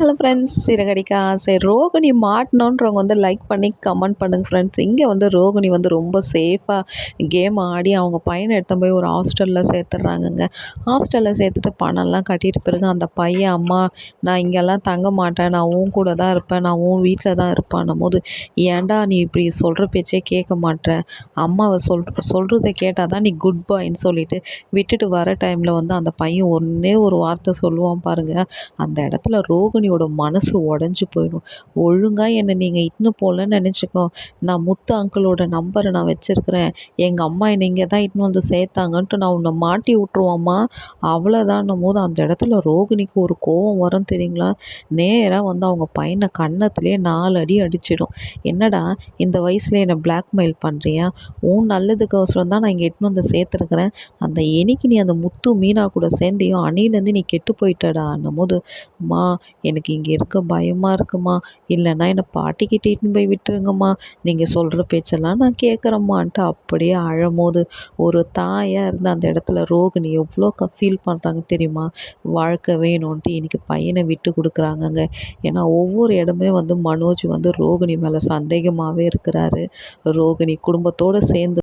Hello friends Siragadikka ஆசை. ரோகிணி மாட்டினோன்றவங்க வந்து like பண்ணி கமெண்ட் பண்ணுங்க ஃப்ரெண்ட்ஸ் இங்கே வந்து ரோகிணி வந்து ரொம்ப சேஃபாக கேம் ஆடி அவங்க பையனை எடுத்து போய் ஒரு ஹாஸ்டலில் சேர்த்துட்றாங்கங்க. ஹாஸ்டலில் சேர்த்துட்டு பணம்லாம் கட்டிட்டு பிறகு அந்த பையன் அம்மா நான் இங்கெல்லாம் தங்க மாட்டேன். நான் உன் கூட தான் இருப்பேன். நான் உன் வீட்டில் தான் இருப்பேன்னும் போது ஏன்டா நீ இப்படி சொல்கிற பேச்சே கேட்க மாட்டேன் அம்மாவை சொல் சொல்கிறத கேட்டால் தான் நீ குட் பாய்ன்னு சொல்லிட்டு விட்டுட்டு வர டைமில் வந்து அந்த பையன் ஒன்றே ஒரு வார்த்தை சொல்லுவான் பாருங்கள் அந்த இடத்துல ரோகிணி ரோகிணியோட மனசு உடஞ்சி போயிடும். ஒழுங்காக என்னை நீங்கள் இட்டுன்னு போகலன்னு நினச்சிக்கோ. நான் முத்து அங்கிளோட நம்பரை நான் வச்சுருக்கிறேன். எங்கள் அம்மா என்னை இங்கே தான் இட்டுன்னு வந்து சேர்த்தாங்கன்ட்டு நான் உன்னை மாட்டி விட்ருவாம்மா அவ்வளோதான்னும் போது அந்த இடத்துல ரோகிணிக்கு ஒரு கோவம் வரும் தெரியுங்களா? நேராக வந்து அவங்க பையனை கன்னத்துலேயே நாலு அடி அடிச்சிடும். என்னடா இந்த வயசில் என்னை பிளாக்மெயில் பண்ணுறியா உன் நல்லதுக்கோசரம் தான் நான் இங்கே எட்டுன்னு வந்து சேர்த்துருக்குறேன். அந்த என்னைக்கு நீ அந்த முத்து மீனா கூட சேர்ந்தியோ அணிலேருந்து நீ கெட்டு போயிட்டடான்னும் போது அம்மா எனக்கு எனக்கு இங்கே இருக்க பயமாக இருக்குமா? இல்லைன்னா என்னை பாட்டிக்கிட்ட இட்டுன்னு போய் விட்டுருங்கம்மா. நீங்கள் சொல்கிற பேச்செல்லாம் நான் கேட்குறேம்மான்ட்டு அப்படியே அழும்போது ஒரு தாயாக இருந்து அந்த இடத்துல ரோகிணி எவ்வளோ க ஃபீல் பண்ணுறாங்க தெரியுமா? வாழ்க்கை வேணும்ன்ட்டு இன்றைக்கி பையனை விட்டு கொடுக்குறாங்கங்க. ஏன்னா ஒவ்வொரு இடமே வந்து மனோஜ் வந்து ரோகிணி மேலே சந்தேகமாகவே இருக்கிறாரு. ரோகிணி குடும்பத்தோடு சேர்ந்து